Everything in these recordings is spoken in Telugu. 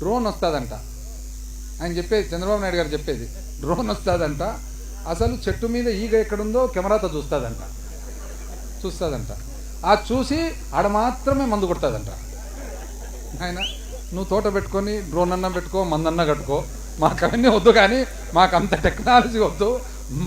డ్రోన్ వస్తుందంట. ఆయన చెప్పేది చంద్రబాబు నాయుడు గారు చెప్పేది డ్రోన్ వస్తుందంట అసలు చెట్టు మీద ఈగ ఎక్కడుందో కెమెరాతో చూస్తుందంట. చూస్తుందంట. ఆ చూసి ఆడ మాత్రమే మందు కొడుతుందంట. ఆయన నువ్వు తోట పెట్టుకొని డ్రోన్ అన్న పెట్టుకో మందన్న కట్టుకో. మాకు అవన్నీ వద్దు కానీ మాకు అంత టెక్నాలజీ వద్దు.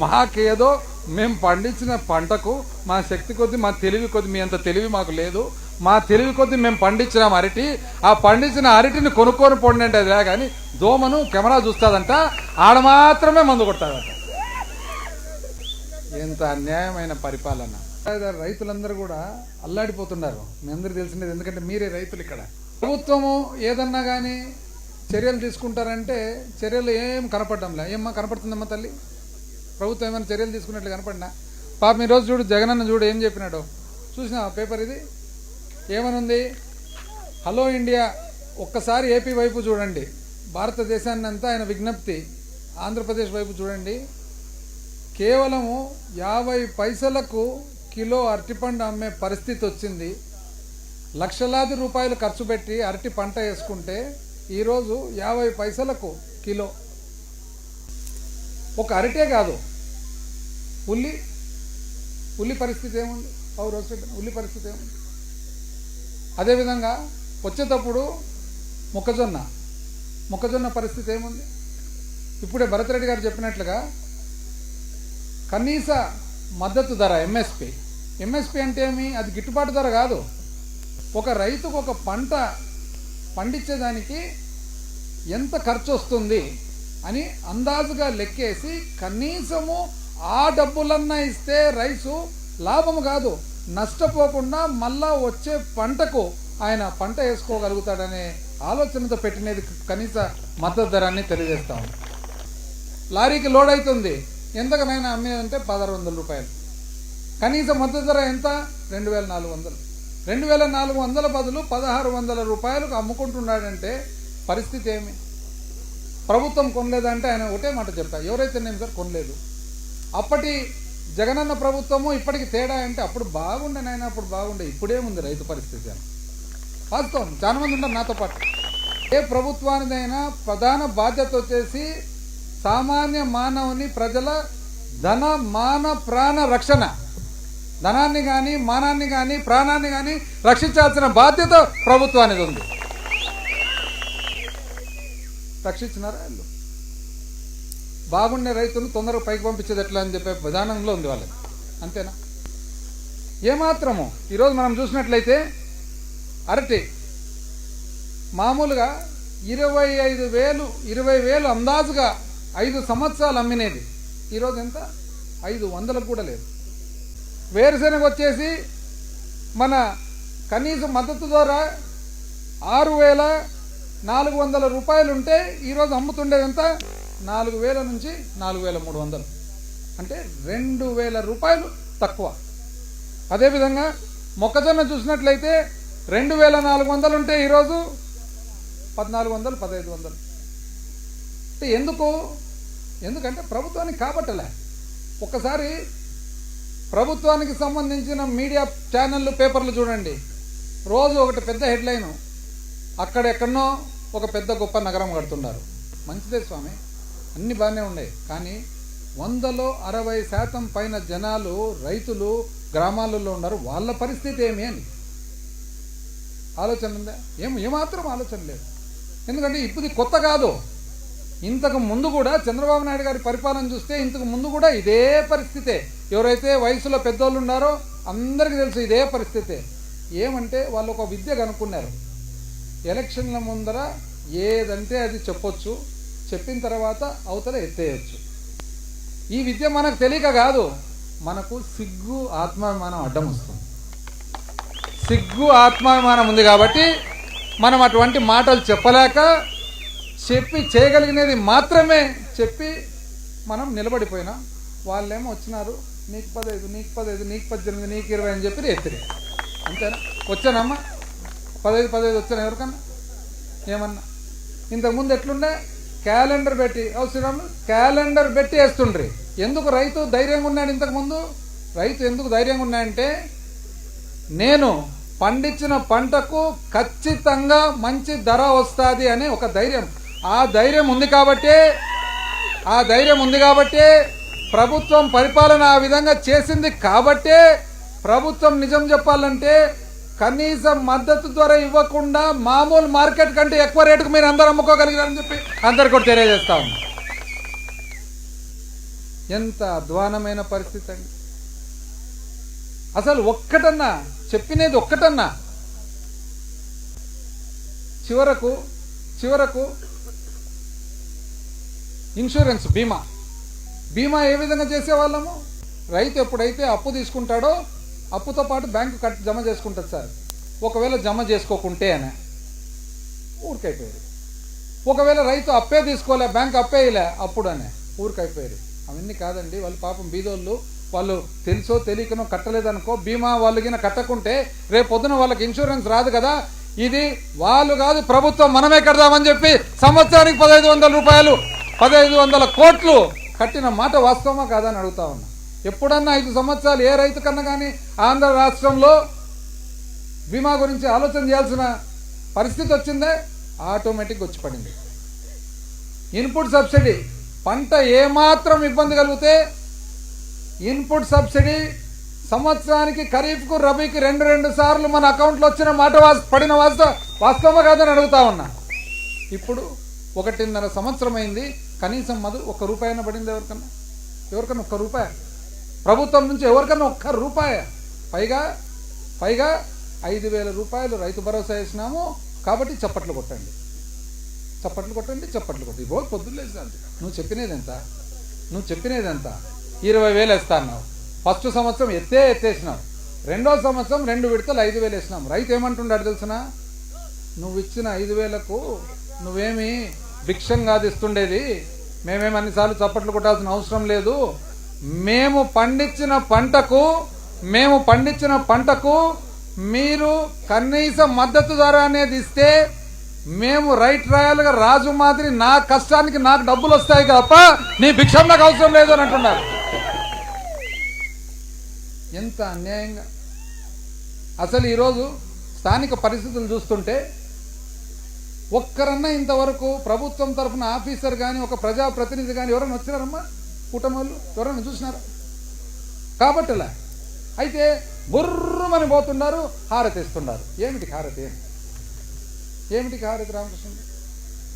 మాకేదో మేము పండించిన పంటకు మా శక్తి కొద్ది మా తెలివి కొద్ది మీ అంత తెలివి మాకు లేదు. మా తెలివి కొద్ది మేము పండించిన అరటి ఆ పండించిన అరటిని కొనుక్కొని పోండి అంటే అదిలే కానీ దోమను కెమెరా చూస్తాదంట ఆడ మాత్రమే మందు కొడతాదంట. ఎంత అన్యాయమైన పరిపాలన. రైతులందరూ కూడా అల్లాడిపోతున్నారు. మీ అందరూ తెలిసినది ఎందుకంటే మీరే రైతులు ఇక్కడ. ప్రభుత్వము ఏదన్నా కానీ చర్యలు తీసుకుంటారంటే చర్యలు ఏం కనపడడంలే ఏమ్మా కనపడుతుందమ్మా తల్లి? ప్రభుత్వం ఏమైనా చర్యలు తీసుకున్నట్లు కనపడినా? పాపం ఈరోజు చూడు జగనన్న చూడు ఏం చెప్పినాడు. చూసిన పేపర్ ఇది? ఏమనుంది? హలో ఇండియా ఒక్కసారి ఏపీ వైపు చూడండి. భారతదేశాన్ని అంతా ఆయన విజ్ఞప్తి. ఆంధ్రప్రదేశ్ వైపు చూడండి. కేవలము యాభై పైసలకు కిలో అరటిపండు అమ్మే పరిస్థితి వచ్చింది. లక్షలాది రూపాయలు ఖర్చు పెట్టి అరటి పంట వేసుకుంటే ఈరోజు యాభై పైసలకు కిలో. ఒక అరటే కాదు. ఉల్లి ఉల్లి పరిస్థితి ఏముంది? పౌరు రోజు ఉల్లి పరిస్థితి ఏముంది? అదేవిధంగా వచ్చేటప్పుడు మొక్కజొన్న మొక్కజొన్న పరిస్థితి ఏముంది? ఇప్పుడే భరతరెడ్డి గారు చెప్పినట్లుగా కనీస మద్దతు ధర ఎంఎస్పి ఎంఎస్పి అంటే ఏమి? అది గిట్టుబాటు ధర కాదు. ఒక రైతుకు ఒక పంట పండించేదానికి ఎంత ఖర్చు వస్తుంది? అని అందాజుగా లెక్కేసి కనీసము ఆ డబ్బులన్నా ఇస్తే రైసు లాభము కాదు నష్టపోకుండా మళ్ళా వచ్చే పంటకు ఆయన పంట వేసుకోగలుగుతాడనే ఆలోచనతో పెట్టినది కనీస మద్దతు ధరాన్ని తెలియజేస్తాం లారీకి లోడ్ అవుతుంది ఎంతకనైనా అమ్మేదంటే పదహారు వందల రూపాయలు. కనీస మద్దతు ధర ఎంత? రెండు వేల నాలుగు వందలు. రెండు వేల నాలుగు వందల బదులు పదహారు వందల రూపాయలకు అమ్ముకుంటున్నాడంటే పరిస్థితి ఏమి? ప్రభుత్వం కొనలేదంటే ఆయన ఒకటే మాట చెప్పా ఎవరైతే నేను సార్ కొనలేదు. అప్పటి జగనన్న ప్రభుత్వము ఇప్పటికి తేడా అంటే అప్పుడు బాగుండే నాయన అప్పుడు బాగుండే ఇప్పుడేముంది రైతు పరిస్థితి అని. వాస్తవం చాలా మంది ఉంటారు నాతో పాటు. ఏ ప్రభుత్వానిదైనా ప్రధాన బాధ్యత వచ్చేసి సామాన్య మానవుని ప్రజల ధన మాన ప్రాణ రక్షణ. ధనాన్ని కానీ మానాన్ని కానీ ప్రాణాన్ని కానీ రక్షించాల్సిన బాధ్యత ప్రభుత్వానికి ఉంది. రక్షించినారా వీళ్ళు? బాగుండే రైతును తొందరగా పైకి పంపించేది ఎట్లా అని చెప్పే విధానంలో ఉంది వాళ్ళకి. అంతేనా? ఏమాత్రము ఈరోజు మనం చూసినట్లయితే అరటి మామూలుగా ఇరవై ఐదు వేలు ఇరవై వేలు అందాజుగా ఐదు సంవత్సరాలు అమ్మినేది. ఈరోజు ఎంత? ఐదు వందలకు కూడా లేదు. వేరుశెనగ వచ్చేసి మన కనీస మద్దతు ద్వారా ఆరు వేల నాలుగు వందల రూపాయలు ఉంటే ఈరోజు అమ్ముతుండేది ఎంత నాలుగు వేల నుంచి నాలుగు వేల మూడు వందలు. అంటే రెండు వేల రూపాయలు తక్కువ. అదేవిధంగా మొక్కజొన్న చూసినట్లయితే రెండు వేల నాలుగు వందలు ఉంటే ఈరోజు పద్నాలుగు వందలు పదహైదు వందలు. అంటే ఎందుకు? ఎందుకంటే ప్రభుత్వానికి కాబట్టలే. ఒక్కసారి ప్రభుత్వానికి సంబంధించిన మీడియా ఛానళ్ళు పేపర్లు చూడండి. రోజు ఒకటి పెద్ద హెడ్లైను. అక్కడెక్కడనో ఒక పెద్ద గొప్ప నగరం కడుతున్నారు మంచిదే స్వామి అన్ని బాగానే ఉన్నాయి కానీ వందలో అరవై శాతం పైన జనాలు రైతులు గ్రామాలలో ఉన్నారు. వాళ్ళ పరిస్థితి ఏమి అని. ఆలోచన ఉందా? ఏం ఏమాత్రం ఆలోచన లేదు. ఎందుకంటే ఇప్పుడు కొత్త కాదు. ఇంతకు ముందు కూడా చంద్రబాబు నాయుడు గారి పరిపాలన చూస్తే ఇంతకు ముందు కూడా ఇదే పరిస్థితే. ఎవరైతే వయసులో పెద్దోళ్ళు ఉన్నారో అందరికీ తెలుసు ఇదే పరిస్థితే. ఏమంటే వాళ్ళు ఒక విద్య కనుక్కున్నారు ఎలక్షన్ల ముందర ఏదంటే అది చెప్పొచ్చు. చెప్పిన తర్వాత అవతల ఎత్తేయచ్చు. ఈ విద్య మనకు తెలియక కాదు మనకు సిగ్గు ఆత్మాభిమానం అడ్డం వస్తుంది. సిగ్గు ఆత్మాభిమానం ఉంది కాబట్టి మనం అటువంటి మాటలు చెప్పలేక చెప్పి చేయగలిగినది మాత్రమే చెప్పి మనం నిలబడిపోయినా వాళ్ళేమో వచ్చినారు నీకు పదహైదు నీకు పదహైదు నీకు పద్దెనిమిది నీకు ఇరవై అని చెప్పి ఎత్తిరి అంతేనా? వచ్చానమ్మా. పదహైదు పదహైదు వచ్చాను ఎవరికన్నా? ఏమన్నా? ఇంతకుముందు ఎట్లుండే? క్యాలెండర్ పెట్టి అవసరం క్యాలెండర్ పెట్టి వేస్తుండ్రి. ఎందుకు రైతు ధైర్యంగా ఉన్నాడు ఇంతకుముందు రైతు ఎందుకు ధైర్యంగా ఉన్నాయంటే నేను పండించిన పంటకు ఖచ్చితంగా మంచి ధర వస్తుంది అనే ఒక ధైర్యం. ఆ ధైర్యం ఉంది కాబట్టే ఆ ధైర్యం ఉంది కాబట్టే ప్రభుత్వం పరిపాలన ఆ విధంగా చేసింది కాబట్టే ప్రభుత్వం నిజం చెప్పాలంటే కనీసం మద్దతు ధర ఇవ్వకుండా మామూలు మార్కెట్ కంటే ఎక్కువ రేటుకు మీరు అందరు అమ్ముకోగలిగారని చెప్పి అందరు కూడా తెలియజేస్తా ఎంత అధ్వానమైన పరిస్థితి అండి. అసలు ఒక్కటన్నా చెప్పినది ఒక్కటన్నా. చివరకు చివరకు ఇన్సూరెన్స్ బీమా. బీమా ఏ విధంగా చేసేవాళ్ళము? రైతు ఎప్పుడైతే అప్పు తీసుకుంటాడో అప్పుతో పాటు బ్యాంకు కట్ జమ చేసుకుంటుంది సార్. ఒకవేళ జమ చేసుకోకుంటే అని. ఊరికైపోయారు ఒకవేళ రైతు అప్పే తీసుకోలే బ్యాంక్ అప్పేయలే అప్పుడు అనే. ఊరికైపోయారు అవన్నీ కాదండి వాళ్ళు పాపం బీదోళ్ళు. వాళ్ళు తెలుసో తెలియకనో కట్టలేదనుకో బీమా వాళ్ళు గిన కట్టకుంటే రేపు పొద్దున వాళ్ళకి ఇన్సూరెన్స్ రాదు కదా. ఇది వాళ్ళు కాదు ప్రభుత్వం మనమే కడదామని చెప్పి సంవత్సరానికి పదహైదు వందల రూపాయలు పదహైదు వందల కోట్లు కట్టిన మాట వాస్తవమా కాదని అడుగుతా ఉన్నా. ఎప్పుడన్నా ఐదు సంవత్సరాలు ఏ రైతు కన్నా కానీ ఆంధ్ర రాష్ట్రంలో బీమా గురించి ఆలోచన చేయాల్సిన పరిస్థితి వచ్చిందే ఆటోమేటిక్ వచ్చి పడింది ఇన్పుట్ సబ్సిడీ పంట ఏమాత్రం ఇబ్బంది కలిగితే ఇన్పుట్ సబ్సిడీ సంవత్సరానికి ఖరీఫ్కు రబీకి రెండు రెండు సార్లు మన అకౌంట్లో వచ్చిన మాట పడిన వాస్తవ వాస్తవమా కాదని అడుగుతా ఉన్నా. ఇప్పుడు ఒకటిన్నర సంవత్సరం అయింది కనీసం మధు ఒక రూపాయి అయినా పడింది ఎవరికన్నా? ఎవరికన్నా ఒక్క రూపాయి? ప్రభుత్వం నుంచి ఎవరికన్నా ఒక్క రూపాయి. పైగా పైగా ఐదు వేల రూపాయలు రైతు భరోసా వేసినాము కాబట్టి చప్పట్లు కొట్టండి. చప్పట్లు కొట్టండి చప్పట్లు కొట్టండి. రోజు పొద్దున్న నువ్వు చెప్పినది ఎంత? నువ్వు చెప్పినది ఎంత? ఇరవై వేలు వేస్తా అన్నావు. ఫస్ట్ సంవత్సరం ఎత్తే ఎత్తేసినావు. రెండో సంవత్సరం రెండు విడతలు ఐదు వేలు వేసినాం. రైతు ఏమంటున్నాడు తెలుసునా? నువ్వు ఇచ్చిన ఐదు వేలకు నువ్వేమి భిక్షం కాదు ఇస్తుండేది మేమేం అన్నిసార్లు చప్పట్లు కొట్టాల్సిన అవసరం లేదు. మేము పండించిన పంటకు మేము పండించిన పంటకు మీరు కనీస మద్దతు ధర అనేది ఇస్తే మేము రైట్ రాయల్గా రాజు మాదిరి నా కష్టానికి నాకు డబ్బులు వస్తాయి తప్ప నీ భిక్షం నాకు అవసరం లేదు అని అంటున్నారు. ఎంత అన్యాయంగా. అసలు ఈరోజు స్థానిక పరిస్థితులు చూస్తుంటే ఒక్కరన్నా ఇంతవరకు ప్రభుత్వం తరఫున ఆఫీసర్ కానీ ఒక ప్రజాప్రతినిధి కానీ ఎవరైనా వచ్చినారమ్మా? కూటమి వాళ్ళు ఎవరైనా చూసినారా? కాబట్టిలా. అయితే బుర్రమని పోతున్నారు హారతి ఇస్తున్నారు ఏమిటి హారతి? ఏమిటి హారతి రామకృష్ణ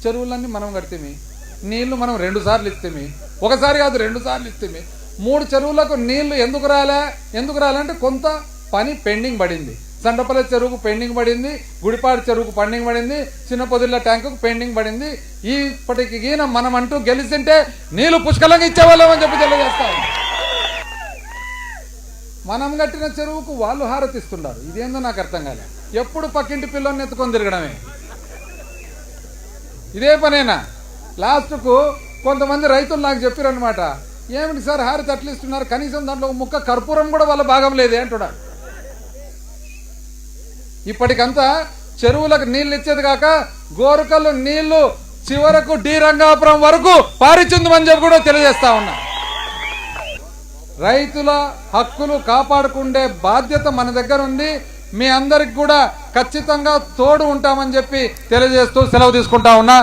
చెరువులన్నీ మనం కడితేమి? నీళ్ళు మనం రెండు సార్లు ఇస్తేమి? ఒకసారి కాదు రెండు సార్లు ఇస్తేమి? మూడు చెరువులకు నీళ్ళు ఎందుకు రాలే? ఎందుకు రాలంటే కొంత పని పెండింగ్ పడింది. సండపల్లి చెరువుకు పెండింగ్ పడింది గుడిపాడు చెరువుకు పెండింగ్ పడింది చిన్న పొదిల్ల ట్యాంకుకు పెండింగ్ పడింది. ఇప్పటికి గీన మనం అంటూ గెలిచింటే నీళ్ళు పుష్కలంగా ఇచ్చేవాళ్ళం అని చెప్పి తెలియజేస్తాం. మనం కట్టిన చెరువుకు వాళ్ళు హారతిస్తున్నారు. ఇదేందో నాకు అర్థం కాలే. ఎప్పుడు పక్కింటి పిల్లల్ని ఎత్తుకొని తిరగడమే? ఇదే పనేనా? లాస్ట్కు కొంతమంది రైతులు నాకు చెప్పారనమాట ఏమిటి సార్ హారతి అట్లా ఇస్తున్నారు? కనీసం దాంట్లో ముక్క కర్పూరం కూడా వాళ్ళ భాగం లేదే అంటున్నాడు ఇప్పటికంతా చెరువులకు నీళ్ళు ఇచ్చేది కాక గోరుకల్లు నీళ్ళు చివరకు డి రంగాపురం వరకు పారిచుందని చెప్పి కూడా తెలియజేస్తా ఉన్నా. రైతుల హక్కులు కాపాడుకుండే బాధ్యత మన దగ్గర ఉంది. మీ అందరికి కూడా ఖచ్చితంగా తోడు ఉంటామని చెప్పి తెలియజేస్తూ సెలవు తీసుకుంటా ఉన్నా.